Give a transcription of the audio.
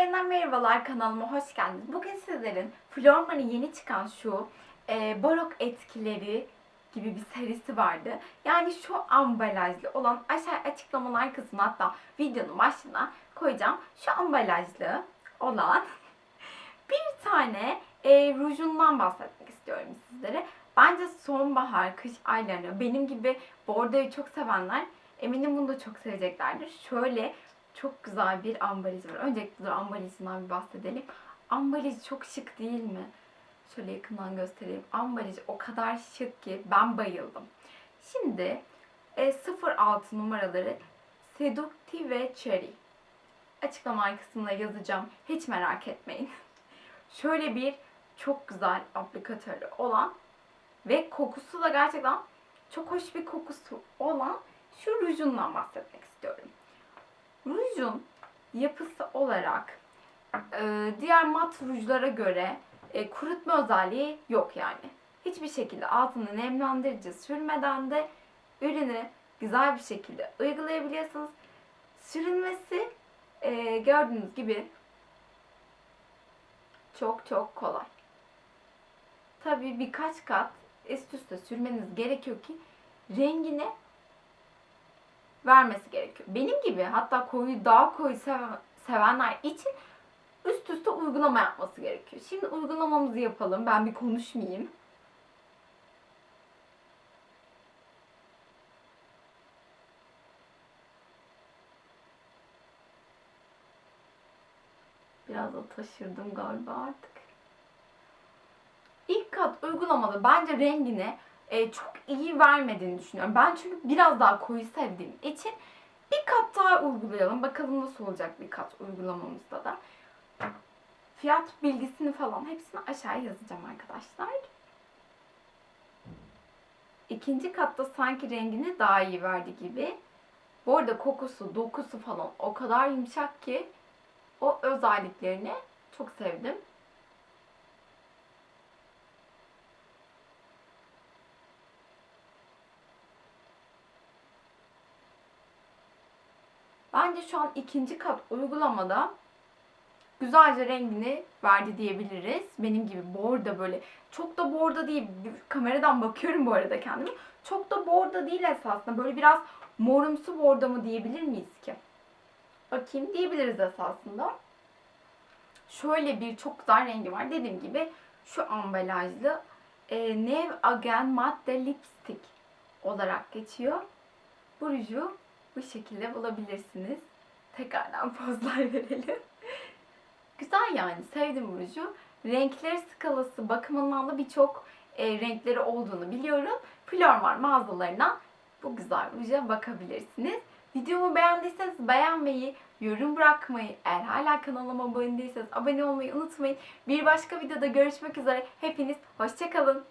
yeniden merhabalar kanalıma hoş geldiniz. Bugün sizlerin Florman'ın yeni çıkan şu e, barok etkileri gibi bir serisi vardı. Yani şu ambalajlı olan aşağı açıklamalar kısmına hatta videonun başına koyacağım. Şu ambalajlı olan bir tane e, rujundan bahsetmek istiyorum sizlere. Bence sonbahar, kış aylarında benim gibi bordoyu çok sevenler eminim bunu da çok seveceklerdir. Şöyle çok güzel bir ambalajı var. Öncelikle dur ambalajından bir bahsedelim. Ambalajı çok şık değil mi? Şöyle yakından göstereyim. Ambalajı o kadar şık ki ben bayıldım. Şimdi e, 06 numaraları Seductive ve Cherry. Açıklama kısmına yazacağım. Hiç merak etmeyin. Şöyle bir çok güzel aplikatörü olan ve kokusu da gerçekten çok hoş bir kokusu olan şu rujundan bahsetmek istiyorum. Rujun yapısı olarak e, diğer mat rujlara göre e, kurutma özelliği yok yani. Hiçbir şekilde altını nemlendirici sürmeden de ürünü güzel bir şekilde uygulayabiliyorsunuz. Sürülmesi e, gördüğünüz gibi çok çok kolay. Tabii birkaç kat üst üste sürmeniz gerekiyor ki rengini vermesi gerekiyor. Benim gibi hatta koyu daha koyu seven, sevenler için üst üste uygulama yapması gerekiyor. Şimdi uygulamamızı yapalım. Ben bir konuşmayayım. Biraz da taşırdım galiba artık. İlk kat uygulamada bence rengini e, çok iyi vermediğini düşünüyorum. Ben çünkü biraz daha koyu sevdiğim için bir kat daha uygulayalım. Bakalım nasıl olacak bir kat uygulamamızda da. Fiyat bilgisini falan hepsini aşağıya yazacağım arkadaşlar. İkinci katta sanki rengini daha iyi verdi gibi. Bu arada kokusu, dokusu falan o kadar yumuşak ki o özelliklerini çok sevdim. Bence şu an ikinci kat uygulamada güzelce rengini verdi diyebiliriz. Benim gibi borda böyle çok da borda değil. Kameradan bakıyorum bu arada kendime. Çok da borda değil esasında. Böyle biraz morumsu borda mı diyebilir miyiz ki? Bakayım diyebiliriz esasında. Şöyle bir çok güzel rengi var. Dediğim gibi şu ambalajlı e, Nev Again Matte Lipstick olarak geçiyor. Bu ruju bu şekilde bulabilirsiniz. Tekrardan pozlar verelim. Güzel yani sevdim bu ruju. Renkleri skalası bakımından da birçok e, renkleri olduğunu biliyorum. Flormar mağazalarından bu güzel ruja bakabilirsiniz. Videomu beğendiyseniz beğenmeyi, yorum bırakmayı, eğer hala kanalıma abone değilseniz abone olmayı unutmayın. Bir başka videoda görüşmek üzere. Hepiniz hoşçakalın.